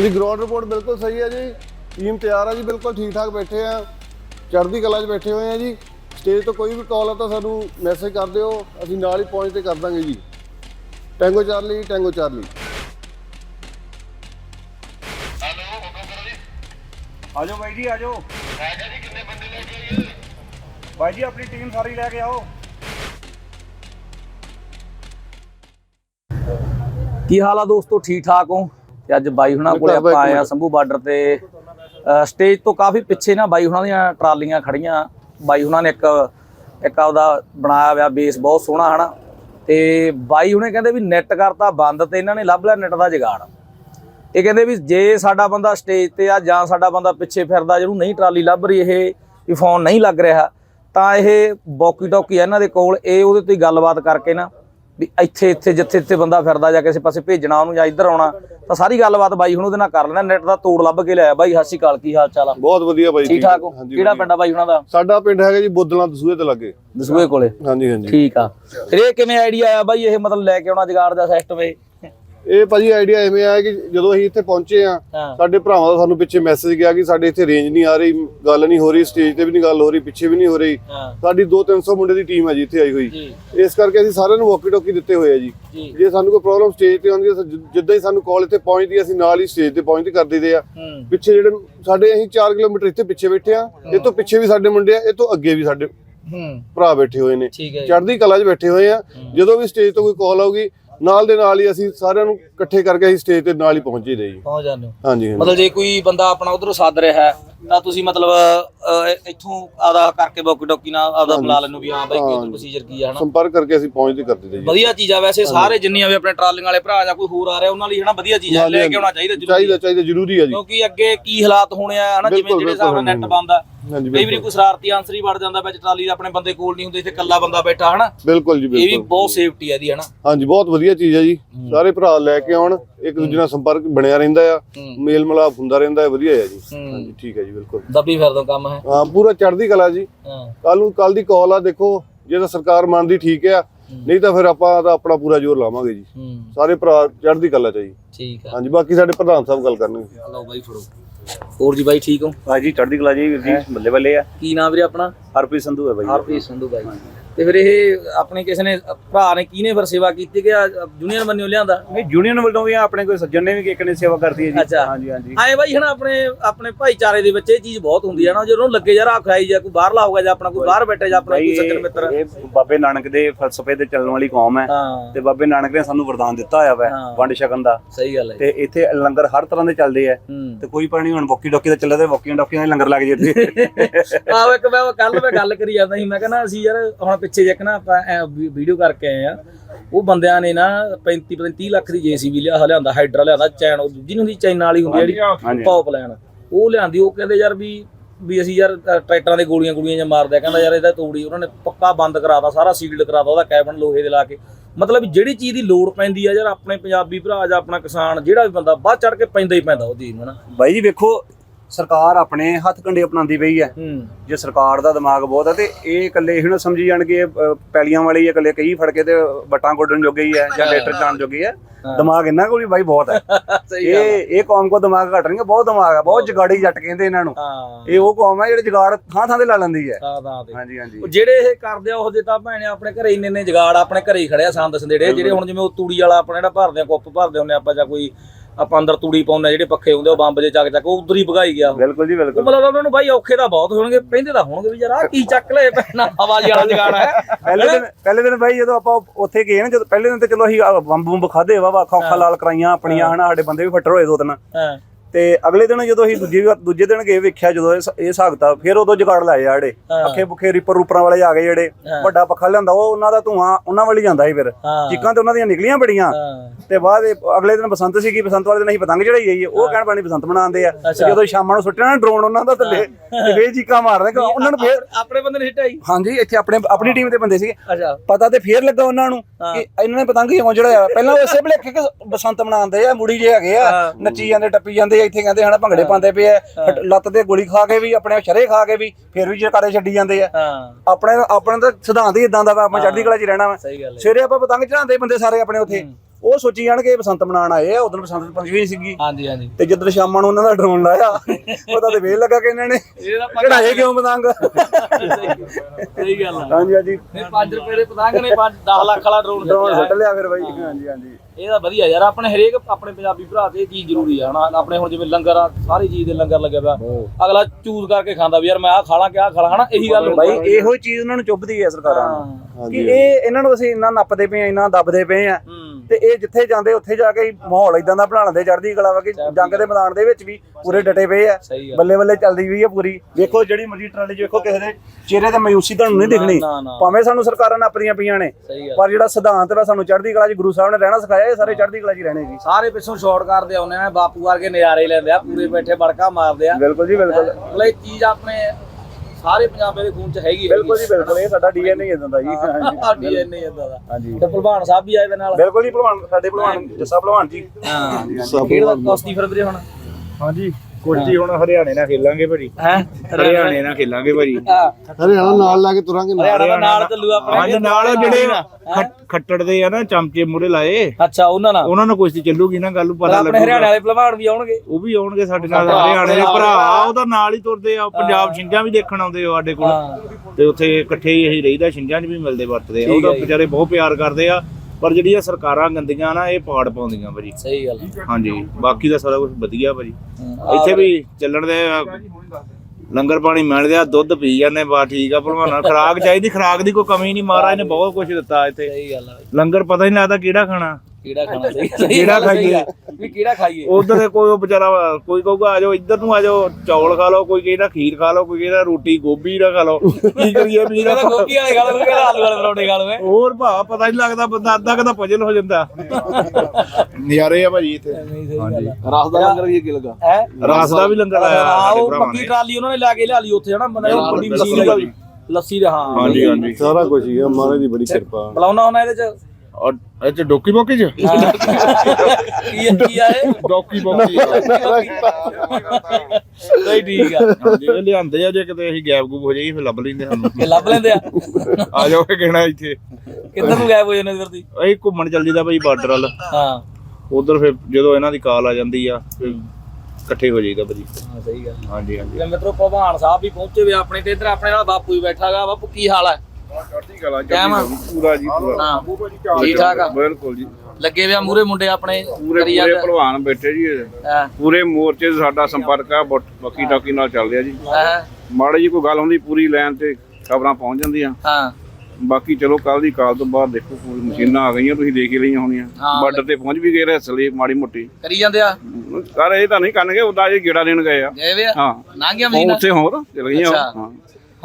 ਜੀ ground report ਬਿਲਕੁਲ ਸਹੀ ਹੈ ਜੀ। ਟੀਮ ਤਿਆਰ ਆ ਜੀ, ਬਿਲਕੁਲ ਠੀਕ ਠਾਕ ਬੈਠੇ ਆ। ਚੜ੍ਹਦੀ ਕਲਾ 'ਚ ਬੈਠੇ ਹੋਏ ਆ ਜੀ। ਸਟੇਜ ਤੋਂ ਕੋਈ ਵੀ ਕਾਲ ਆ ਤਾਂ ਸਾਨੂੰ ਮੈਸੇਜ ਕਰ ਦਿਓ। ਅਸੀਂ ਨਾਲ ਹੀ ਪਹੁੰਚ ਤੇ ਕਰ ਦਾਂਗੇ ਜੀ। ਟੈਂਗੋ ਚਾਰਲੀ ਟੈਂਗੋ ਚਾਰਲੀ ਆਜੋ ਬਾਈ ਜੀ ਆਜੋ। ਬਾਈ ਜੀ ਆਪਣੀ ਟੀਮ ਸਾਰੀ ਲੈ ਕੇ ਆਓ। ਕੀ ਹਾਲ ਆ ਦੋਸਤੋ? ਠੀਕ ਠਾਕ ਹੋ? ਤੇ ਅੱਜ ਬਾਈ ਹੁਣਾਂ ਕੋਲੇ ਆਪਾਂ ਆਏ ਆ ਸੰਭੂ ਬਾਰਡਰ ਤੇ। ਸਟੇਜ ਤੋਂ ਕਾਫੀ ਪਿੱਛੇ ਨਾ ਬਾਈ ਹੁਣਾਂ ਦੀਆਂ ਟਰਾਲੀਆਂ ਖੜੀਆਂ। ਬਾਈ ਹੁਣਾਂ ਨੇ ਇੱਕ ਇੱਕ ਆਪਦਾ ਬਣਾਇਆ ਹੋਇਆ ਬੇਸ ਬਹੁਤ ਸੋਹਣਾ ਹਨਾ? ਤੇ ਬਾਈ ਹੁਣੇ ਕਹਿੰਦੇ ਵੀ ਨੈਟ ਕਰਤਾ ਬੰਦ ਤੇ ਇਹਨਾਂ ਨੇ ਲੱਭ ਲਿਆ ਨੈਟ ਦਾ ਜਗਾੜ। ਇਹ ਕਹਿੰਦੇ ਵੀ ਜੇ ਸਾਡਾ ਬੰਦਾ ਸਟੇਜ ਤੇ ਆ ਜਾਂ ਸਾਡਾ ਬੰਦਾ ਪਿੱਛੇ ਫਿਰਦਾ ਜਿਹਨੂੰ ਨਹੀਂ ਟਰਾਲੀ ਲੱਭ ਰਹੀ ਇਹ ਵੀ ਫੋਨ ਨਹੀਂ ਲੱਗ ਰਿਹਾ ਤਾਂ ਇਹ ਬੌਕੀ ਟੌਕੀ ਆ ਇਹਨਾਂ ਦੇ ਕੋਲ ਇਹ ਉਹਦੇ ਤੋਂ ਹੀ ਗੱਲਬਾਤ ਕਰਕੇ ਨਾ ਵੀ ਇੱਥੇ ਇੱਥੇ ਜਿੱਥੇ ਜਿੱਥੇ ਬੰਦਾ ਫਿਰਦਾ ਜਾਂ ਕਿਸੇ ਪਾਸੇ ਭੇਜਣਾ ਉਹਨੂੰ ਜਾਂ ਇੱਧਰ ਆਉਣਾ ਤਾਂ ਸਾਰੀ ਗੱਲਬਾਤ ਬਾਈ ਹੁਣ ਉਹਦੇ ਨਾਲ ਕਰ ਲੈਣਾ ਨੈਟ ਦਾ ਤੋੜ ਲੱਭ ਕੇ ਲਿਆਇਆ ਬਾਈ ਸ਼੍ਰੀ ਅਕਾਲ ਕੀ ਹਾਲ ਚਾਲ ਆ? ਬਹੁਤ ਵਧੀਆ ਬਾਈ ਠੀਕ ਠਾਕ ਹੋ? ਕਿਹੜਾ। ਪਿੰਡ ਆ ਬਾਈ ਹੁਣਾਂ ਦਾ? ਸਾਡਾ ਪਿੰਡ ਹੈਗਾ ਜੀ ਬੁੱਦਲਾਂ ਦਸੂਏ ਤੇ ਲੱਗੇ। ਦਸੂਏ ਕੋਲੇ। ਹਾਂਜੀ ਹਾਂਜੀ। ਠੀਕ ਆ। ਫਿਰ ਇਹ ਕਿਵੇਂ ਆਈਡੀਆ ਆਇਆ ਬਾਈ ਇਹ ਮਤਲਬ ਲੈ ਕੇ ਆਉਣਾ ਜਗਾੜ ਦਾ ਸਿਸਟਮ ਇਹ? ਇਹ ਭਾਜੀ ਆਈਡੀਆ ਐਵੇਂ ਆਇਆ ਕਿ ਜਦੋਂ ਅਸੀਂ ਇੱਥੇ ਪਹੁੰਚੇ ਆ ਸਾਡੇ ਭਰਾਵਾਂ ਦਾ ਸਾਨੂੰ ਪਿੱਛੇ ਮੈਸੇਜ ਗਿਆ ਕਿ ਸਾਡੇ ਇੱਥੇ ਰੇਂਜ ਨਹੀਂ ਆ ਰਹੀ ਗੱਲ ਨਹੀਂ ਹੋ ਰਹੀ ਸਟੇਜ ਤੇ ਵੀ ਨਹੀਂ ਗੱਲ ਹੋ ਰਹੀ ਪਿੱਛੇ ਵੀ ਨਹੀਂ ਹੋ ਰਹੀ। ਸਾਡੀ 2-300 ਮੁੰਡੇ ਦੀ ਟੀਮ ਹੈ ਜੀ ਇੱਥੇ ਆਈ ਹੋਈ। ਇਸ ਕਰਕੇ ਅਸੀਂ ਸਾਰਿਆਂ ਨੂੰ ਵਾਕੀ ਟੋਕੀ ਦਿੱਤੇ ਹੋਏ ਆ ਜੀ। ਜੀ। ਸਾਨੂੰ ਕੋਈ ਪ੍ਰੋਬਲਮ ਸਟੇਜ ਤੇ ਆਉਂਦੀ ਹੈ ਜਿੱਦਾਂ ਹੀ ਸਾਨੂੰ ਕਾਲ ਇੱਥੇ ਪਹੁੰਚਦੀ ਅਸੀਂ ਨਾਲ ਹੀ ਸਟੇਜ ਤੇ ਪਹੁੰਚਦੇ ਕਰ ਦਈਦੇ ਆ। ਪਿੱਛੇ ਜਿਹੜੇ ਸਾਡੇ ਅਸੀਂ 4 ਕਿਲੋਮੀਟਰ ਇੱਥੇ ਪਿੱਛੇ ਬੈਠੇ ਆ ਇਹ ਤੋਂ ਪਿੱਛੇ ਵੀ ਸਾਡੇ ਮੁੰਡੇ ਆ ਇਹ ਤੋਂ ਅੱਗੇ ਵੀ ਸਾਡੇ ਹੂੰ। ਭਰਾ ਬੈਠੇ ਹੋਏ ਨੇ। ਚੜ੍ਹਦੀ ਕਲਾ 'ਚ ਬੈਠੇ ਹੋਏ ਆ। ਜਦੋਂ ਵੀ ਸਟੇਜ ਤੋਂ ਕੋਈ ਕਾਲ ਆਊਗੀ ਨਾਲ ਦੇ ਨਾਲ ਹੀ ਅਸੀਂ ਸਾਰਿਆਂ ਨੂੰ ਇਕੱਠੇ ਕਰਕੇ ਅਸੀਂ ਸਟੇਜ ਤੇ ਨਾਲ ਹੀ ਪਹੁੰਚ ਜੀਦੇ ਜੀ। ਪਹੁੰਚ ਜਾਂਦੇ ਹੋ। ਹਾਂਜੀ ਹਾਂਜੀ। ਮਤਲਬ ਜੇ ਕੋਈ ਬੰਦਾ ਆਪਣਾ ਉਧਰੋਂ ਸੱਦ ਰਿਹਾ ਹੈ ਤਾਂ ਤੁਸੀਂ ਮਤਲਬ ਅਹ, ਇੱਥੋਂ ਆਦਾ ਕਰਕੇ ਬੋਕੀ ਟੋਕੀ ਨਾਲ ਆਦਾ ਬੁਲਾ ਲੈਣੋ ਵੀ ਹਾਂ ਬਾਈ ਕੀ ਉਧਰ ਪ੍ਰੋਸੀਜਰ ਕੀ ਆ ਹਨਾ? ਸੰਪਰਕ ਕਰਕੇ ਅਸੀਂ ਪਹੁੰਚਦੇ ਕਰ ਦਿੰਦੇ ਜੀ। ਵਧੀਆ ਚੀਜ਼ ਆ ਵੈਸੇ ਸਾਰੇ ਜਿੰਨੀਆਂ ਵੀ ਆਪਣੇ ਟਰਾਲੀਆਂ ਵਾਲੇ ਭਰਾ ਜਾਂ ਕੋਈ ਹੋਰ ਆ ਰਿਹਾ ਉਹਨਾਂ ਲਈ ਹਨਾ ਵਧੀਆ ਚੀਜ਼ ਆ ਲੈ ਕੇ ਆਉਣਾ ਚਾਹੀਦਾ ਜ਼ਰੂਰੀ ਚਾਹੀਦਾ ਚਾਹੀਦਾ ਜ਼ਰੂਰੀ ਆ ਜੀ। ਕਿਉਂਕਿ ਅੱਗੇ ਕੀ ਹਾਲਾਤ ਹੋਣੇ ਆ ਹਨਾ ਜਿਵੇਂ ਬਿਲਕੁਲ, ਜਿਹੜੇ ਹਿਸਾਬ ਨਾਲ ਨੈਟ ਬੰਦ ਆ। ਹਾਂਜੀ। ਕਈ ਵਾਰੀ ਕੋਈ ਸ਼ਰਾਰਤੀ ਆਨਸਰ ਹੀ ਵੜ ਜਾਂਦਾ ਵਿੱਚ ਟਰਾਲੀ ਦੇ ਆਪਣੇ ਬੰਦੇ ਕੋਲ ਨਹੀਂ ਹੁੰਦੇ ਇੱਥੇ ਇਕੱਲਾ ਬੰਦਾ ਬੈਠਾ ਹਨਾ। ਬਿਲਕੁਲ ਜੀ ਇਹ ਵੀ ਬਿਲਕੁਲ। ਬਹੁਤ ਸੇਫਟੀ ਆ ਇਹਦੀ ਹਨਾ। ਹਾਂਜੀ ਬਹੁਤ ਵਧੀਆ ਚੀਜ਼ ਹੈ ਜੀ। ਸਾਰੇ ਭਰਾ ਲੈ ਕੇ ਆਉਣ ਇੱਕ ਦੂਜੇ ਨਾਲ ਸੰਪਰਕ ਬਣਿਆ ਰਹਿੰਦਾ ਆ। ਮੇਲ ਮਿਲਾਪ ਹੁੰਦਾ ਰਹਿੰਦਾ ਹੈ ਵਧੀਆ ਹੈ ਜੀ। ਹੂੰ। ਹਾਂਜੀ ਠੀਕ ਹੈ ਜੀ ਬਿਲਕੁਲ। ਦੱਬੀ ਫਿਰਦਾ ਕੰਮ ਹੈ। ਹਾਂ ਪੂਰਾ ਚੜ੍ਹਦੀ ਕਲਾ ਜੀ। ਹਾਂ। ਕੱਲ ਨੂੰ ਕੱਲ ਦੀ ਕਾਲ ਆ ਦੇਖੋ ਜੇ ਤਾਂ ਸਰਕਾਰ ਮੰਨਦੀ ਠੀਕ ਆ ਨਹੀਂ ਤਾਂ ਫਿਰ ਆਪਾਂ ਤਾਂ ਆਪਣਾ ਪੂਰਾ ਜ਼ੋਰ ਲਾਵਾਂਗੇ ਜੀ। ਹੂੰ। ਸਾਰੇ ਭਰਾ ਚੜ੍ਹਦੀ ਕਲਾ ਚ ਜੀ। ਠੀਕ ਆ। ਹਾਂਜੀ ਬਾਕੀ ਸਾਡੇ ਪ੍ਰਧਾਨ ਸਾਹਿਬ ਗੱਲ ਕਰਨਗੇ। ਲਓ ਬਾਈ ਫੜੋ। ਹੋਰ ਜੀ ਬਾਈ ਠੀਕ ਹੋ? ਬਾਈ ਜੀ ਚੜ੍ਹਦੀ ਕਲਾ ਜੀ ਵੀਰ ਜੀ ਬੱਲੇ ਬੱਲੇ ਆ। ਕੀ ਨਾਮ ਵੀਰੇ ਆਪਣਾ? ਹਰਪ੍ਰੀਤ ਸੰਧੂ ਹੈ ਬਾਈ। ਹਰਪ੍ਰੀਤ ਸੰਧੂ ਬਾਈ। ਤੇ ਫਿਰ ਇਹ ਆਪਣੇ ਕਿਸੇ ਨੇ ਭਰਾ ਨੇ ਕਿਹਨੇ ਫਿਰ ਸੇਵਾ ਕੀਤੀ ਕਿ ਜੂਨੀਅਰ ਬੰਨਿਓ ਲਿਆਂਦਾ? ਨਹੀਂ ਯੂਨੀਅਨ ਵੱਲੋਂ ਵੀ ਆਪਣੇ ਕੋਈ ਸੱਜਣ ਨੇ ਵੀ ਇੱਕ ਨੇ ਸੇਵਾ ਕਰਦੀ ਹੈ ਜੀ। ਅੱਛਾ। ਹਾਂਜੀ ਹਾਂਜੀ। ਆਏ ਬਾਈ ਹਨਾ ਆਪਣੇ ਆਪਣੇ ਭਾਈਚਾਰੇ ਦੇ ਵਿੱਚ ਇਹ ਚੀਜ਼ ਬਹੁਤ ਹੁੰਦੀ ਹੈ ਨਾ ਜਦੋਂ ਉਹਨੂੰ ਲੱਗੇ ਯਾਰ ਆ ਖਾਈ ਜਾਂ ਕੋਈ ਬਾਹਰਲਾ ਹੋਊਗਾ ਜਾਂ ਆਪਣਾ ਕੋਈ ਬਾਹਰ ਬੈਠਾ ਜਾਂ ਆਪਣਾ ਕੋਈ ਸੱਜਣ ਮਿੱਤਰ। ਇਹ ਬਾਬੇ ਨਾਨਕ ਦੇ ਫਲਸਫੇ ਤੇ ਚੱਲਣ ਵਾਲੀ ਕੌਮ ਹੈ ਹਾਂ। ਤੇ ਬਾਬੇ ਨਾਨਕ ਨੇ ਸਾਨੂੰ ਵਰਦਾਨ ਦਿੱਤਾ ਹੋਇਆ ਵਾ ਹਾਂ। ਵੰਡ ਛਕਣ ਦਾ। ਸਹੀ ਗੱਲ ਹੈ ਤੇ ਇੱਥੇ ਲੰਗਰ ਹਰ ਤਰ੍ਹਾਂ ਦੇ ਚੱਲਦੇ ਆ। ਹੂੰ। ਤੇ ਕੋਈ ਪਾਣੀ ਹੁਣ ਬੋਕੀ ਡੋਕੀ ਦਾ ਚੱਲੇ ਤੇ ਬੋਕੀਆਂ ਡੋਕੀਆਂ ਦੇ ਲੰਗਰ ਲੱਗ ਜੇ ਇੱਥੇ। ਆਹ ਇੱਕ ਮੈਂ ਕੱਲ ਮੈਂ ਗੱਲ ਕਰੀ ਜਾਂਦਾ ਸੀ ਮੈਂ ਕਹਿੰਦਾ ਅਸੀਂ ਯਾਰ ਹੁਣ ਪਿੱਛੇ ਜੇ ਨਾ ਆਪਾਂ ਵੀਡੀਓ ਕਰਕੇ ਆਏ ਆ ਉਹ ਬੰਦਿਆਂ ਨੇ ਨਾ 35 ਪਤਾ 30 ਲੱਖ ਦੀ ਜੀਸੀਬੀ ਲਿਆ ਲਿਆਂਦਾ ਹਾਈਡਰਾ ਲਿਆਂਦਾ ਚੈਨ ਉਹ ਦੂਜੀ ਨਹੀਂ ਹੁੰਦੀ ਚਾਈਨਾ ਵਾਲੀ ਹੁੰਦੀ। ਜਿਹੜੀ ਪਾਪ ਲੈਣ ਉਹ ਲਿਆਂਦੀ ਉਹ ਕਹਿੰਦੇ ਯਾਰ ਵੀ ਵੀ ਅਸੀਂ ਯਾਰ ਟਰੈਕਟਰਾਂ ਦੇ ਗੋਲੀਆਂ ਗੋਲੀਆਂ ਜਾਂ ਮਾਰਦੇ ਆ ਕਹਿੰਦਾ ਯਾਰ ਇਹਦਾ ਤੋੜੀ ਉਹਨਾਂ ਨੇ ਪੱਕਾ ਬੰਦ ਕਰਾਤਾ ਸਾਰਾ ਸੀਲਡ ਕਰਾਤਾ ਉਹਦਾ ਕੈਬਨ ਲੋਹੇ ਦੇ ਲਾ ਕੇ ਮਤਲਬ ਜਿਹੜੀ ਚੀਜ਼ ਦੀ ਲੋੜ ਪੈਂਦੀ ਆ ਯਾਰ ਆਪਣੇ ਪੰਜਾਬੀ ਭਰਾ ਜਾਂ ਆਪਣਾ ਕਿਸਾਨ ਜਿਹੜਾ ਵੀ ਬੰਦਾ ਵੱਧ ਚੜ ਕੇ ਪੈਂਦਾ ਹੀ ਪੈਂਦਾ ਉਹ ਚੀਜ਼ ਨੂੰ ਨਾ ਬਾਈ ਜੀ ਵੇਖੋ ਸਰਕਾਰ ਆਪਣੇ ਹੱਥ ਕੰਡੇ ਅਪਣਾਉਂਦੀ ਪਈ ਹੈ। ਜੇ ਸਰਕਾਰ ਦਾ ਦਿਮਾਗ ਬਹੁਤ ਹੈ ਤੇ ਇਹ ਇਕੱਲੇ ਇਹਨੂੰ ਸਮਝੀ ਜਾਣਗੇ ਪੈਲੀਆਂ ਵਾਲੇ ਹੀ ਇਕੱਲੇ ਕਈ ਫੜ ਕੇ ਤੇ ਬੱਟਾਂ ਗੋਡਣ ਜੋਗੇ ਹੀ ਹੈ ਜਾਂ ਲੇਟਰ ਜਾਣ ਜੋਗੇ ਹੈ। ਦਿਮਾਗ ਇਹਨਾਂ ਕੋਲ ਵੀ ਬਾਈ ਬਹੁਤ ਹੈ। ਇਹ ਇਹ ਕੌਮ ਕੋ ਦਿਮਾਗ ਘਟ ਹੈ, ਬਹੁਤ ਦਿਮਾਗ ਹੈ ਬਹੁਤ ਜਗਾੜੀ ਜੱਟ ਕਹਿੰਦੇ ਇਹਨਾਂ ਨੂੰ। ਇਹ ਉਹ ਕੌਮ ਹੈ ਜਿਹੜੇ ਜਗਾੜ ਥਾਂ ਥਾਂ ਤੇ ਲਾ ਲੈਂਦੀ ਹੈ। ਹਾਂਜੀ ਹਾਂਜੀ। ਜਿਹੜੇ ਇਹ ਕਰਦੇ ਆ ਉਹ ਜੇ ਤਾਂ ਭੈਣੇ ਆਪਣੇ ਘਰੇ ਇੰਨੇ ਇੰਨੇ ਜਗਾੜ ਆਪਣੇ ਘਰੇ ਹੀ ਖੜਿਆ ਸੰਦ ਸੰਦੇੜੇ ਜਿਹੜੇ ਹੁਣ ਜਿਵੇਂ ਉਹ ਤੂੜੀ ਵਾਲਾ ਆਪਣਾ ਜਿਹੜਾ ਭਰਦੇ ਆ ਕੁੱਪ ਭਰਦੇ ਹੁੰਦੇ ਆਪਾਂ ਜਾਂ ਕੋਈ ਆਪਾਂ ਅੰਦਰ ਤੂੜੀ ਪਾਉਂਦੇ ਆ ਜਿਹੜੇ ਪੱਖੇ ਹੁੰਦੇ ਆ, ਉਹ ਬੰਬ ਜੇ ਚੱਕ ਚੱਕ ਉਹ ਉਧਰ ਹੀ ਭਗਾਈ ਗਿਆ ਬਿਲਕੁਲ ਜੀ ਬਿਲਕੁਲ। ਮਤਲਬ ਉਹਨਾਂ ਨੂੰ ਬਾਈ ਔਖੇ ਤਾਂ ਬਹੁਤ ਹੋਣਗੇ ਕਹਿੰਦੇ ਤਾਂ ਹੋਣਗੇ ਵੀ ਯਾਰ ਆਹ ਕੀ ਚੱਕ ਲਏ ਪੈਣਾ ਹਵਾ ਵਾਲਾ ਜਗਾੜ ਹੈ। ਪਹਿਲੇ ਦਿਨ ਪਹਿਲੇ ਦਿਨ ਬਾਈ ਜਦੋਂ ਆਪਾਂ ਉੱਥੇ ਗਏ ਨਾ ਜਦੋਂ ਪਹਿਲੇ ਦਿਨ ਤੇ ਚਲੋ ਅਸੀਂ ਬੰਬ ਬੰਬ ਖਾਦੇ ਵਾ ਵਾ ਅੱਖਾਂ ਲਾਲ ਕਰਾਈਆਂ ਆਪਣੀਆਂ ਹਨਾ ਸਾਡੇ ਬੰਦੇ ਵੀ ਫੱਟਰ ਹੋਏ ਦੋ ਤਿੰਨ। ਹਾਂ। ਤੇ ਅਗਲੇ ਦਿਨ ਜਦੋਂ ਅਸੀਂ ਦੂਜੀ ਵਾਰ ਦੂਜੇ ਦਿਨ ਗਏ ਵੇਖਿਆ ਜਦੋਂ ਇਹ ਸ- ਇਹ ਹਿਸਾਬਤਾ ਫਿਰ ਉਦੋਂ ਜਗਾੜ ਲਾਏ ਆ ਜਿਹੜੇ। ਹਾਂ। ਅੱਖੇ ਬੁੱਖੇ ਰੀਪਰ ਰੂਪਰਾਂ ਵਾਲੇ ਆ ਗਏ ਜਿਹੜੇ। ਹਾਂ। ਵੱਡਾ ਪੱਖਾ ਲਿਆਂਦਾ ਉਹ ਉਹਨਾਂ ਦਾ ਧੂਆਂ ਉਹਨਾਂ ਵਾਲੀ ਜਾਂਦਾ ਸੀ ਫਿਰ। ਹਾਂ। ਚੀਕਾਂ ਤੇ ਉਹਨਾਂ ਦੀਆਂ ਨਿਕਲੀਆਂ ਬੜੀਆਂ। ਹਾਂ। ਤੇ ਬਾਅਦ ਇਹ ਅਗਲੇ ਦਿਨ ਬਸੰਤ ਸੀਗੀ ਬਸੰਤ ਵਾਲੇ ਦਿਨ ਅਸੀਂ ਪਤੰਗ ਚੜਾਈ ਜਾਈਏ ਉਹ ਕਹਿਣ ਪਾਣੀ ਬਸੰਤ ਮਨਾਉਂਦੇ ਆ। ਤੇ ਅੱਛਾ। ਜਦੋਂ ਸ਼ਾਮਾਂ ਨੂੰ ਸੁੱਟਣਾ ਨਾ ਡਰੋਨ ਉਹਨਾਂ ਦਾ ਥੱਲੇ ਤੇ ਫੇਰ ਚੀਕਾਂ ਮਾਰਦੇ। ਕਿ ਉਹਨਾਂ ਨੂੰ ਫੇਰ ਆਪਣੇ- ਆਪਣੇ ਬੰਦੇ ਨੇ ਹਿੱਟਾਈ ਹਾਂਜੀ ਇੱਥੇ ਆਪਣੇ ਆਪਣੀ ਟੀਮ ਦੇ ਬੰਦੇ ਸੀਗੇ। ਅੱਛਾ। ਪਤਾ ਤੇ ਫੇਰ ਲੱਗਾ ਉਹਨਾਂ ਨੂੰ ਹਾਂ। ਕਿ ਇਹਨਾਂ ਨੇ ਪਤੰਗ ਕਿਉਂ ਚੜਾਇਆ? ਪਹਿਲਾਂ ਉਹ ਇਸੇ ਭਲੇਖੇ ਕਿ ਬਸੰਤ ਮਨਾਉਂਦੇ ਆ ਮੁੜੀ ਜੇ ਹੈਗੇ ਆ ਹਾਂ। ਨੱਚੀ ਜਾਂਦੇ ਟੱਪੀ ਜਾਂਦੇ ਜਿਹੜੇ ਇੱਥੇ ਕਹਿੰਦੇ ਹਨਾ ਭੰਗੜੇ ਪਾਉਂਦੇ ਪਏ ਆ ਲੱਤ ਤੇ ਗੋਲੀ ਖਾ ਕੇ ਵੀ ਆਪਣੇ ਸ਼ਰੇ ਖਾ ਕੇ ਵੀ ਫਿਰ ਵੀ ਜਕਾਰੇ ਛੱਡੀ ਜਾਂਦੇ ਆ। ਆਪਣੇ ਆਪਣੇ ਤਾਂ ਸਿਧਾਂਤ ਹੀ ਇਦਾਂ ਦਾ ਵਾ ਆਪਾਂ ਚੜ੍ਹਦੀ ਕਲਾ 'ਚ ਰਹਿਣਾ ਵਾ। ਸਵੇਰੇ ਆਪਾਂ ਪਤੰਗ ਚੜਾਉਂਦੇ ਬੰਦੇ ਸਾਰੇ ਆਪਣੇ ਉੱਥੇ। ਉਹ ਸੋਚੀ ਜਾਣਗੇ ਬਸੰਤ ਮਨਾਉਣ ਆਏ ਆ ਉਦੋਂ ਬਸੰਤ ਪੰਚਮੀ ਸੀਗੀ। ਹਾਂਜੀ ਹਾਂਜੀ। ਤੇ ਜਦੋਂ ਸ਼ਾਮਾਂ ਨੂੰ ਉਹਨਾਂ ਦਾ ਡਰੋਨ ਲਾਇਆ ਉਹਦਾ ਤੇ ਵੇਲ ਲੱਗਾ ਕਿ ਇਹਨਾਂ ਨੇ ਚੜਾਏ ਕਿਉਂ ਪਤੰਗ? ਸਹੀ ਗੱਲ ਆ। ਹਾਂਜੀ ਹਾਂਜੀ। ਫਿਰ 5 ਰੁਪਏ ਦੇ ਪਤੰਗ ਨੇ 5 10 ਲੱਖ ਵਾਲਾ ਡਰੋਨ ਡਰੋਨ ਸੁੱਟ ਲਿਆ ਫਿਰ ਬਾਈ। ਹਾਂਜੀ ਹਾਂਜੀ। ਇਹ ਤਾਂ ਵਧੀਆ ਯਾਰ ਆਪਣੇ ਹਰੇਕ ਆਪਣੇ ਪੰਜਾਬੀ ਭਰਾ ਤੇ ਇਹ ਚੀਜ਼ ਜ਼ਰੂਰੀ ਆ ਹਨਾ। ਆਪਣੇ ਹੁਣ ਜਿਵੇਂ ਲੰਗਰ ਆ ਸਾਰੀ ਚੀਜ਼ ਦੇ ਲੰਗਰ ਲੱਗਿਆ ਪਿਆ। ਅਗਲਾ ਚੂਜ਼ ਕਰਕੇ ਖਾਂਦਾ ਵੀ ਯਾਰ ਮੈਂ ਆਹ ਖਾਣਾ ਕਿ ਆਹ ਖਾਣਾ ਹਨਾ। ਇਹੀ ਗੱਲ ਬਾਈ ਇਹੋ ਹੀ ਚੀਜ਼ ਉਹਨਾਂ ਨੂੰ ਚੁੱਭਦੀ ਹੈ ਸਰਕਾਰਾਂ ਨੂੰ ਕਿ ਇਹ ਇਹਨਾਂ ਨੂੰ ਅਸੀਂ ਇੰਨਾ ਨੱਪਦੇ ਪਏ ਆ ਇੰਨਾ ਦੱਬਦੇ ਪਏ ਆ ਤੇ ਇਹ ਜਿੱਥੇ ਜਾਂਦੇ ਉੱਥੇ ਜਾ ਕੇ ਮਾਹੌਲ ਇਦਾਂ ਦਾ ਬਣਾ ਲੈਂਦੇ ਚੜ੍ਹਦੀ ਕਲਾ ਵਾ ਕਿ ਜੰਗ ਦੇ ਮੈਦਾਨ ਦੇ ਵਿੱਚ ਵੀ ਪੂਰੇ ਡਟੇ ਪਏ ਆ ਬੱਲੇ ਬੱਲੇ ਚੱਲਦੀ ਵੀ ਹੈ ਪੂਰੀ। ਵੇਖੋ ਜਿਹੜੀ ਮਰਜ਼ੀ ਟਰਾਲੀ ਵੇਖੋ ਕਿਸੇ ਦੇ ਚਿਹਰੇ ਤੇ ਮਾਯੂਸੀ ਤੁਹਾਨੂੰ ਨਹੀਂ ਦਿਖਣੀ। ਭਾਵੇਂ ਸਾਨੂੰ ਸਰਕਾਰਾਂ ਨੱਪਦੀਆਂ ਪਈਆਂ ਨੇ ਪਰ ਜਿਹੜਾ ਸਿਧਾਂਤ ਵਾ ਸਾਨੂੰ ਚੜ੍ਹਦੀ ਕਲਾ 'ਚ ਗੁਰੂ ਸਾਹਿਬ ਨੇ ਰਹਿਣਾ ਸਿਖਾਇਆ ਇਹ ਸਾਰੇ ਚੜ੍ਹਦੀ ਕਲਾ 'ਚ ਰਹਿਣੇ ਜੀ। ਸਾਰੇ ਪਿੱਛੋਂ ਸ਼ਾਰਟ ਕਰਦੇ ਆਉਂਦੇ ਆ ਬਾਪੂ ਵਰਗੇ ਨਜ਼ਾਰੇ ਲੈਂਦੇ ਆ ਪੂਰੇ ਬੈਠੇ ਬੜਕਾ ਮਾਰਦੇ ਆ। ਬਿਲਕੁਲ ਜੀ ਬਿਲਕੁਲ। ਮਤਲਬ ਇਹ ਚੀਜ਼ ਆਪਣੇ ਸਾਰੇ ਪੰਜਾਬੀਆਂ ਦੇ ਖੂਨ ਚ ਹੈਗੀ ਹੈ ਬਿਲਕੁਲ ਜੀ ਬਿਲਕੁਲ। ਇਹ ਸਾਡਾ ਡੀਐਨਏ ਇਦਾਂ ਦਾ ਜੀ। ਇੰਨੇ ਇਦਾਂ ਦਾ। ਹਾਂਜੀ। ਤੇ ਭਲਵਾਨ ਸਾਹਿਬ ਵੀ ਆਏ ਵੇ ਨਾਲ। ਬਿਲਕੁਲ ਜੀ ਭਲਵਾਨ। ਸਾਡੇ ਭਲਵਾਨ ਜੱਸਾ ਭਲਵਾਨ ਜੀ। ਹਾਂ। ਖੇਡ ਕੁਸ਼ਤੀ ਫਿਰ ਵੀਰੇ ਹੁਣ? ਹਾਂਜੀ। ਕੁਸ਼ਤੀ ਹੁਣ ਹਰਿਆਣੇ ਨਾਲ ਖੇਲਾਂਗੇ ਭਾਜੀ। ਹੈ? ਹਰਿਆਣੇ ਨਾਲ ਖੇਲਾਂਗੇ ਭਾਜੀ। ਹਰਿਆਣਾ ਨਾਲ ਲਾ ਕੇ ਤੁਰਾਂਗੇ ਨਾਲ। ਹਰਿਆਣਾ ਨਾਲ ਚੱਲੂ ਆਪਣੇ ਹਾਂਜੀ ਨਾਲ ਜਿਹੜੇ ਖੱਟ- ਖੱਟੜ ਦੇ ਆ ਨਾ ਚਮਚੇ ਮੂਰੇ ਲਾਏ। ਅੱਛਾ ਉਹਨਾਂ ਨਾਲ? ਉਹਨਾਂ ਨੂੰ ਕੁਸ਼ਤੀ ਚੱਲੂਗੀ ਨਾ ਗੱਲ ਪਤਾ ਆਪਣੇ ਹਰਿਆਣੇ ਵਾਲੇ ਭਲਵਾਨ ਵੀ ਆਉਣਗੇ। ਉਹ ਵੀ ਆਉਣਗੇ ਸਾਡੇ ਨਾਲ ਹਰਿਆਣੇ ਦੇ ਭਰਾ ਉਹਦਾ ਨਾਲ ਹੀ ਤੁਰਦੇ ਆ। ਪੰਜਾਬ ਛਿੰਜਾਂ ਵੀ ਦੇਖਣ ਆਉਂਦੇ ਆ ਸਾਡੇ ਕੋਲ। ਹਾਂ। ਤੇ ਉੱਥੇ ਇਕੱਠੇ ਹੀ ਅਸੀਂ ਰਹੀਦਾ ਛਿੰਜਾਂ 'ਚ ਵੀ ਮਿਲਦੇ ਵਰਤਦੇ ਆ। ਉਹਦਾ ਹੈ। ਵਿਚਾਰੇ ਬਹੁਤ ਪਿਆਰ ਕਰਦੇ ਆ। ਪਰ ਜਿਹੜੀਆਂ ਸਰਕਾਰਾਂ ਗੰਦੀਆਂ ਨਾ ਇਹ ਪਾੜ ਪਾਉਂਦੀਆਂ ਭਾਜੀ। ਸਹੀ ਗੱਲ ਹੈ। ਹਾਂਜੀ ਬਾਕੀ ਦਾ ਸਾਰਾ ਕੁਝ ਵਧੀਆ ਭਾਜੀ। ਇੱਥੇ ਵੀ ਚੱਲਣ ਦੇ ਲੰਗਰ ਪਾਣੀ ਮਿਲਦੇ ਆ ਦੁੱਧ ਪੀ ਜਾਂਦੇ ਬਾ ਠੀਕ ਆ ਭਲਵਾਨਾਂ ਖੁਰਾਕ ਚਾਹੀਦੀ ਖੁਰਾਕ ਦੀ ਕੋਈ ਕਮੀ ਨਹੀਂ ਮਹਾਰਾਜ ਨੇ ਬਹੁਤ ਕੁਝ ਦਿੱਤਾ ਇੱਥੇ। ਸਹੀ ਗੱਲ ਹੈ ਲੰਗਰ ਪਤਾ ਹੀ ਨਹੀਂ ਲੱਗਦਾ ਕਿਹੜਾ ਖਾਣਾ। ਕਿਹੜਾ ਖਾਣਾ ਸਹੀ ਸਹੀ ਕਿਹੜਾ ਗੱਲ ਸਹੀ। ਵੀ ਕਿਹੜਾ ਖਾਈਏ। ਉਧਰ ਕੋਈ ਉਹ ਵਿਚਾਰਾ ਕੋਈ ਕਹੂਗਾ ਆ ਜਾਓ ਇੱਧਰ ਨੂੰ ਆ ਜਾਓ ਚੌਲ ਖਾ ਲਓ ਕੋਈ ਕਹਿੰਦਾ ਖੀਰ ਖਾ ਲਓ ਕੋਈ ਕਹਿੰਦਾ ਰੋਟੀ ਗੋਭੀ ਦਾ ਖਾ ਲਓ। ਕੀ ਕਰੀਏ ਵੀ ਕਿਹੜਾ ਗੋਭੀ ਵਾਲੇ ਗੱਲ ਕੋਈ ਕਿਹੜਾ ਆਲੂ ਵਾਲੇ ਪਰੌਂਠੇ ਖਾ ਲਵੇ ਹੋਰ ਭਾ ਪਤਾ ਨਹੀਂ ਲੱਗਦਾ ਬੰਦਾ ਅੱਧਾ ਕਦਾ ਪਜਲ ਹੋ ਜਾਂਦਾ। ਨਜ਼ਾਰੇ ਆ ਭਾਜੀ ਇੱਥੇ। ਨਹੀਂ ਸਹੀ ਗੱਲ ਹੈ ਰਸ ਦਾ ਲੰਗਰ ਵੀ ਅੱਗੇ ਲੱਗਾ। ਹੈ? ਰਾਸ ਦਾ ਵੀ ਲੰਗਰ ਆਇਆ ਹਾਂ ਸਾਡੇ ਉਹ ਭਰਾਵਾਂ ਪੱਕੀ ਨੇ। ਟਰਾਲੀ ਉਹਨਾਂ ਨੇ ਲਾ ਕੇ ਲਿਆ ਲਈ ਉੱਥੇ ਹਨਾ ਬੰਦਾ ਉਹ ਵੱਡੀ ਲੱਸੀ ਮਸ਼ੀਨ ਦਾ ਲਈ ਲੱਸੀ ਦਾ ਹਾਂ। ਹਾਂਜੀ ਹਾਂਜੀ। ਸਾਰਾ ਕੁਝ ਹੀ ਆ ਮਹਾਰਾਜ ਦੀ ਬੜੀ ਕਿਰਪਾ। ਬੁਲਾਉਣਾ ਉਹਨਾਂ ਇਹਦੇ ਚ? ਔਰ ਚ ਡੋਕੀ ਬੋਕੀ ਚ? ਕੀ ਹੈ ਕੀ ਆ ਇਹ ਡੋਕੀ ਬੋਕੀ। ਸਹੀ ਠੀਕ ਆ। ਇਹ ਲਿਆਂਦੇ ਆ ਜੇ ਕਿਤੇ ਅਸੀਂ ਗੈਪ ਗੂਪ ਹੋ ਜਾਈਏ ਫਿਰ ਲੱਭ ਲੈਂਦੇ ਸਾਨੂੰ ਇਹ ਲੱਭ ਲੈਂਦੇ ਆ? ਆ ਜਾਓ ਕਿ ਕਹਿਣਾ ਇੱਥੇ। ਕਿੱਧਰ ਨੂੰ ਗਾਇਬ ਹੋ ਜਾਂਦੇ ਇਧਰ ਦੀ ਅਸੀਂ ਘੁੰਮਣ ਚੱਲ ਜੀਦਾ ਭਾਈ ਬਾਰਡਰ ਵੱਲ। ਹਾਂ। ਉਧਰ ਫਿਰ ਜਦੋਂ ਇਹਨਾਂ ਦੀ ਕਾਲ ਆ ਜਾਂਦੀ ਆ ਫਿਰ ਇਕੱਠੇ ਹੋ ਜਾਈਦਾ ਭਾਜੀ। ਹਾਂ ਸਹੀ ਗੱਲ ਹਾਂਜੀ ਹਾਂਜੀ। ਜੇ ਮਿੱਤਰੋ ਭਗਵਾਨ ਸਾਹਿਬ ਵੀ ਪਹੁੰਚੇ ਵੇ ਆਪਣੇ ਤੇ ਇਧਰ ਆਪਣੇ ਨਾਲ ਬਾਪੂ ਵੀ ਬੈਠਾਗਾ ਬਾਪੂ ਕੀ ਹਾਲ ਹੈ ਚੜ੍ਹਦੀ ਕਲਾ ਕਾਇਮ ਆ? ਪੂਰਾ ਜੀ ਪੂਰਾ ਹਾਂ। ਠੀਕ ਠਾਕ ਆ। ਬਿਲਕੁਲ ਜੀ। ਲੱਗੇ ਵੇ ਮੂਰੇ ਮੁੰਡੇ ਆਪਣੇ ਪੂਰੇ ਕਰੀ ਪੂਰੇ ਜਾਂਦੇ ਭਲਵਾਨ ਬੈਠੇ ਜੀ ਹਾਂ। ਪੂਰੇ ਮੋਰਚੇ 'ਚ ਸਾਡਾ ਸੰਪਰਕ ਆ ਬਾਕੀ ਟਾਕੀ ਨਾਲ ਚੱਲ ਰਿਹਾ ਜੀ। ਹਾਂ ਮਾੜੀ ਜੀ ਕੋਈ ਗੱਲ ਹੁੰਦੀ ਪੂਰੀ ਲਾਈਨ ਤੇ ਖਬਰਾਂ ਪਹੁੰਚ ਜਾਂਦੀਆਂ। ਹਾਂ। ਬਾਕੀ ਚਲੋ ਕੱਲ ਦੀ ਕਾਲ ਤੋਂ ਬਾਅਦ ਦੇਖੋ ਪੂਰੀ ਮਸ਼ੀਨਾਂ ਆ ਗਈਆਂ ਤੁਸੀਂ ਦੇਖ ਹੀ ਲਈਆਂ ਹੋਣੀਆਂ। ਹਾਂ। ਬਾਰਡਰ ਤੇ ਪਹੁੰਚ ਵੀ ਗਏ ਰਸਲੇ ਮਾੜੀ ਮੋਟੀ। ਕਰੀ ਜਾਂਦੇ ਆ। ਕਰ ਇਹ ਤਾਂ ਨਹੀਂ ਕਰਨਗੇ ਉਦਾਂ ਜੇ ਗੇੜਾ ਦੇਣ ਗਏ ਆ। ਗਏ ਵੇ ਆ। ਹਾਂ। ਨਾਂਗੀਆਂ ਉਹ ਮਹੀਨਾ ਉੱਥੇ ਹੋਰ ਚਲ ਗਈਆਂ। ਉਹ। ਅੱਛਾ। ਹਾਂ।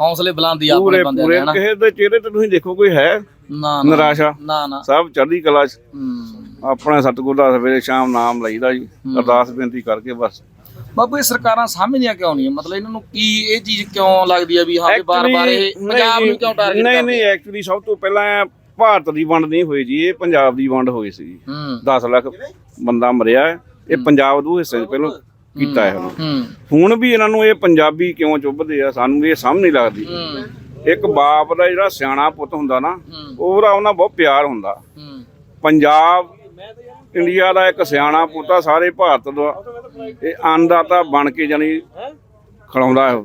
ਹੌਸਲੇ ਬੁਲੰਦੀ ਪੂਰੇ ਆਪਣੇ ਬੰਦੇ ਪੂਰੇ ਹਨਾ? ਕਿਸੇ ਦੇ ਚਿਹਰੇ ਤੇ ਤੁਸੀਂ ਦੇਖੋ ਕੋਈ ਹੈ ਨਾ ਨਾ ਨਿਰਾਸ਼ਾ। ਨਾ ਨਾ। ਸਭ ਚੜ੍ਹਦੀ ਕਲਾ 'ਚ। ਹੂੰ। ਆਪਣਾ ਸਤਿਗੁਰ ਦਾ ਸਵੇਰੇ ਸ਼ਾਮ ਨਾਮ ਲਈਦਾ ਜੀ ਅਰਦਾਸ ਬੇਨਤੀ ਕਰਕੇ ਬਸ। ਬਾਬੂ ਇਹ ਸਰਕਾਰਾਂ ਸਮਝਦੀਆਂ ਕਿਉਂ ਨਹੀਂ? ਮਤਲਬ ਇਹਨਾਂ ਨੂੰ ਕੀ ਇਹ ਚੀਜ਼ ਕਿਉਂ ਲੱਗਦੀ ਆ ਵੀ ਹਾਂ ਵੀ ਬਾਰ-ਬਾਰ ਇਹ Actually, ਪੰਜਾਬ ਨੂੰ ਕਿਉਂ ਟਾਰਗੇਟ ਨਹੀਂ ਨਹੀਂ ਐਕਚੁਅਲੀ ਸਭ ਤੋਂ ਪਹਿਲਾਂ ਭਾਰਤ ਦੀ ਵੰਡ ਨਹੀਂ ਹੋਈ ਜੀ ਇਹ ਪੰਜਾਬ ਦੀ ਵੰਡ ਹੋਈ ਸੀ ਹੂੰ। 10 ਲੱਖ ਬੰਦਾ ਮਰਿਆ ਹੈ। ਇਹ ਪੰਜਾਬ ਦੋ ਹਿੱਸੇ 'ਚ ਪਹਿਲਾਂ ਕੀਤਾ ਹੈ। ਇਹਨੂੰ ਹੂੰ। ਹੁਣ ਵੀ ਇਹਨਾਂ ਨੂੰ ਇਹ ਪੰਜਾਬੀ ਕਿਉਂ ਚੁੱਭਦੇ ਆ? ਸਾਨੂੰ ਇਹ ਸਮਝ ਨਹੀਂ ਲੱਗਦੀ। ਇੱਕ ਬਾਪ ਦਾ ਜਿਹੜਾ ਸਿਆਣਾ ਪੁੱਤ ਹੁੰਦਾ ਨਾ। ਉਹਦਾ ਉਹਨਾਂ ਬਹੁਤ ਪਿਆਰ ਹੁੰਦਾ। ਹੂੰ। ਪੰਜਾਬ ਇੰਡੀਆ ਦਾ ਇੱਕ ਸਿਆਣਾ ਪੁੱਤਾ ਸਾਰੇ ਭਾਰਤ ਦਾ। ਇਹ ਅੰਨਦਾਤਾ ਬਣ ਕੇ ਜਾਨੀ ਖੜਾਉਂਦਾ।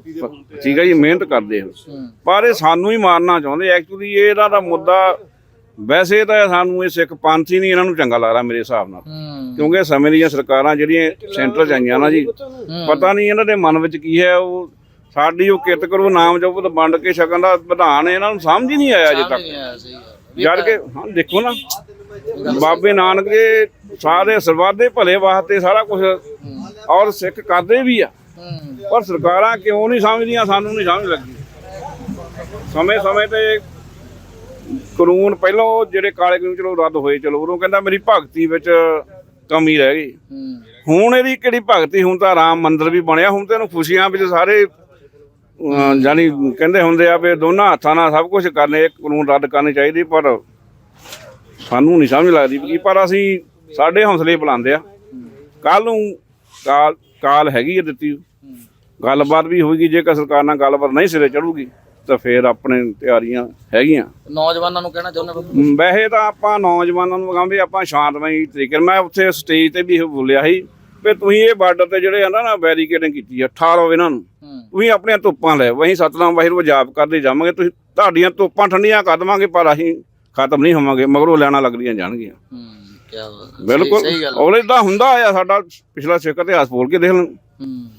ਠੀਕ ਹੈ ਜੀ ਮਿਹਨਤ ਕਰਦੇ ਹੋ ਹੂੰ। ਪਰ ਇਹ ਸਾਨੂੰ ਹੀ ਮਾਰਨਾ ਚਾਹੁੰਦੇ ਐਕਚੁਅਲੀ ਇਹਦਾ ਦਾ ਮੁੱਦਾ ਵੈਸੇ ਤਾਂ ਸਾਨੂੰ ਇਹ ਸਿੱਖ ਪੰਥ ਹੀ ਨਹੀਂ ਇਹਨਾਂ ਨੂੰ ਚੰਗਾ ਲੱਗਦਾ ਮੇਰੇ ਹਿਸਾਬ ਨਾਲ। ਕਿਉਂਕਿ ਸਮੇਂ ਦੀਆਂ ਸਰਕਾਰਾਂ ਜਿਹੜੀਆਂ ਸੈਂਟਰ 'ਚ ਆਈਆਂ ਨਾ ਜੀ ਪਤਾ ਨਹੀਂ ਇਹਨਾਂ ਦੇ ਮਨ ਵਿੱਚ ਕੀ ਹੈ ਉਹ ਸਾਡੀ ਉਹ ਕਿਰਤ ਕਰੋ ਨਾਮ ਜਪੋ ਤੇ ਵੰਡ ਕੇ ਛਕਣ ਦਾ ਵਿਧਾਨ ਇਹਨਾਂ ਨੂੰ ਸਮਝ ਹੀ ਨਹੀਂ ਆਇਆ ਅਜੇ ਤੱਕ। ਯਾਰ ਕਿ ਹਾਂ ਦੇਖੋ ਨਾ ਬਾਬੇ ਨਾਨਕ ਦੇ ਸਾਰੇ ਸਰਬੱਤ ਦੇ ਭਲੇ ਵਾਸਤੇ ਸਾਰਾ ਕੁਝ ਔਰ ਸਿੱਖ ਕਰਦੇ ਵੀ ਆ। ਪਰ ਸਰਕਾਰਾਂ ਕਿਉਂ ਨਹੀਂ ਸਮਝਦੀਆਂ ਸਾਨੂੰ ਨਹੀਂ ਸਮਝ ਲੱਗੀ। ਸਮੇਂ ਸਮੇਂ ਤੇ ਕਾਨੂੰਨ ਪਹਿਲਾਂ ਉਹ ਜਿਹੜੇ ਕਾਲੇ ਕਾਨੂੰਨ ਚਲੋ ਰੱਦ ਹੋਏ ਚਲੋ ਉਦੋਂ ਕਹਿੰਦਾ ਮੇਰੀ ਭਗਤੀ ਵਿੱਚ ਕਮੀ ਰਹਿ ਗਈ। ਹੁਣ ਇਹਦੀ ਕਿਹੜੀ ਭਗਤੀ? ਹੁਣ ਤਾਂ ਰਾਮ ਮੰਦਿਰ ਵੀ ਬਣਿਆ ਹੁਣ ਤੇ ਇਹਨੂੰ ਖੁਸ਼ੀਆਂ ਵਿੱਚ ਸਾਰੇ ਜਾਨੀ ਕਹਿੰਦੇ ਹੁੰਦੇ ਆ ਵੀ ਦੋਨਾਂ ਹੱਥਾਂ ਨਾਲ ਸਭ ਕੁਝ ਕਰਨੇ ਇਹ ਕਾਨੂੰਨ ਰੱਦ ਕਰਨੇ ਚਾਹੀਦੇ ਪਰ ਸਾਨੂੰ ਨਹੀਂ ਸਮਝ ਲੱਗਦੀ ਕੀ ਪਰ ਅਸੀਂ ਸਾਡੇ ਹੌਸਲੇ ਬੁਲੰਦੇ ਆ। ਕੱਲ ਨੂੰ ਕਾਲ ਕਾਲ ਹੈਗੀ ਹੈ ਦਿੱਤੀ। ਗੱਲਬਾਤ ਵੀ ਹੋਏਗੀ ਜੇਕਰ ਸਰਕਾਰ ਨਾਲ ਗੱਲਬਾਤ ਨਹੀਂ ਸਿਰੇ ਚੜੂਗੀ ਤਾਂ ਫਿਰ ਆਪਣੇ ਤਿਆਰੀਆਂ ਹੈਗੀਆਂ। ਨੌਜਵਾਨਾਂ ਨੂੰ ਕਹਿਣਾ ਚਾਹੁੰਦੇ ਬਾਪੂ ਵੈਸੇ ਤਾਂ ਆਪਾਂ ਨੌਜਵਾਨਾਂ ਨੂੰ ਕਹਾਂਗੇ ਆਪਾਂ ਸ਼ਾਂਤਮਈ ਤਰੀਕੇ ਨਾਲ। ਮੈਂ ਉੱਥੇ ਸਟੇਜ ਤੇ ਵੀ ਬੋਲਿਆ ਸੀ ਵੀ ਤੁਸੀਂ ਇਹ ਬਾਰਡਰ ਤੇ ਜਿਹੜੇ ਆ ਨਾ ਬੈਰੀਕੇਡਿੰਗ ਕੀਤੀ ਆ ਠਾਰੋ ਇਹਨਾਂ ਨੂੰ। ਤੁਸੀਂ ਆਪਣੀਆਂ ਤੋਪਾਂ ਲੈ ਵਹੀਂ ਸਤਨਾਮ ਵਾਹਿਗੁਰੂ ਜਾਪ ਕਰਦੇ ਜਾਵਾਂਗੇ। ਤੁਸੀਂ ਤੁਹਾਡੀਆਂ ਤੋਪਾਂ ਠੰਡੀਆਂ ਕਰ ਦੇਵਾਂਗੇ ਪਰ ਅਸੀਂ ਖਤਮ ਨਹੀਂ ਹੋਵਾਂਗੇ ਮਗਰੋਂ ਲੈਣਾ ਲੱਗਦੀਆਂ ਜਾਣਗੀਆਂ। ਹੂੰ ਕੀ ਬਾਤ ਬਿਲਕੁਲ। ਉਹਲੇ ਤਾਂ ਹੁੰਦਾ ਆ ਸਾਡਾ ਪਿਛਲਾ ਸਿੱਖ ਇਤਿਹਾਸ ਬੋਲ ਕੇ ਦੇਖ ਲੈਣ ਹੂੰ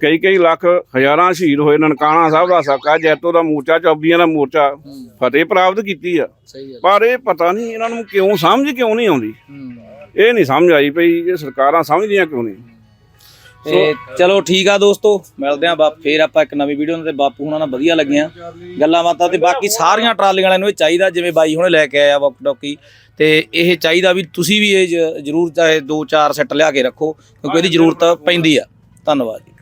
ਕਈ ਕਈ ਲੱਖ ਹਜ਼ਾਰਾਂ ਸ਼ਹੀਦ ਹੋਏ ਨਨਕਾਣਾ ਸਾਹਿਬ ਦਾ ਸਾਕਾ ਜੈਤੋ ਦਾ ਮੋਰਚਾ ਚੌਬੀਆਂ ਦਾ ਮੋਰਚਾ ਫਤਿਹ ਪ੍ਰਾਪਤ ਕੀਤੀ ਆ। ਪਰ ਇਹ ਪਤਾ ਨਹੀਂ ਇਹਨਾਂ ਨੂੰ ਕਿਉਂ ਸਮਝ ਕਿਉਂ ਨਹੀਂ ਆਉਂਦੀ। ਇਹ ਨਹੀਂ ਸਮਝ ਆਈ ਭਈ ਇਹ ਸਰਕਾਰਾਂ ਸਮਝਦੀਆਂ ਕਿਉਂ ਨਹੀਂ। ਤੇ ਚਲੋ ਠੀਕ ਆ ਦੋਸਤੋ ਮਿਲਦੇ ਆ ਫੇਰ ਆਪਾਂ ਇੱਕ ਨਵੀਂ ਵੀਡੀਓ ਤੇ ਬਾਪੂ ਹੁਣਾਂ ਨਾਲ ਵਧੀਆ ਲੱਗੀਆਂ। ਗੱਲਾਂ ਬਾਤਾਂ ਤੇ ਬਾਕੀ ਸਾਰੀਆਂ ਟਰਾਲੀਆਂ ਵਾਲਿਆਂ ਨੂੰ ਇਹ ਚਾਹੀਦਾ ਜਿਵੇਂ ਬਾਈ ਹੁਣੇ ਲੈ ਕੇ ਆਇਆ ਵਾਕ ਟੋਕੀ ਤੇ ਇਹ ਚਾਹੀਦਾ ਵੀ ਤੁਸੀਂ ਵੀ ਇਹ ਜ਼ਰੂਰ ਚਾਹੇ 2-4 ਸੈੱਟ ਲਿਆ ਕੇ ਰੱਖੋ ਕਿਉਂਕਿ ਇਹਦੀ ਜ਼ਰੂਰਤ ਪੈਂਦੀ ਆ। ਧੰਨਵਾਦ ਜੀ।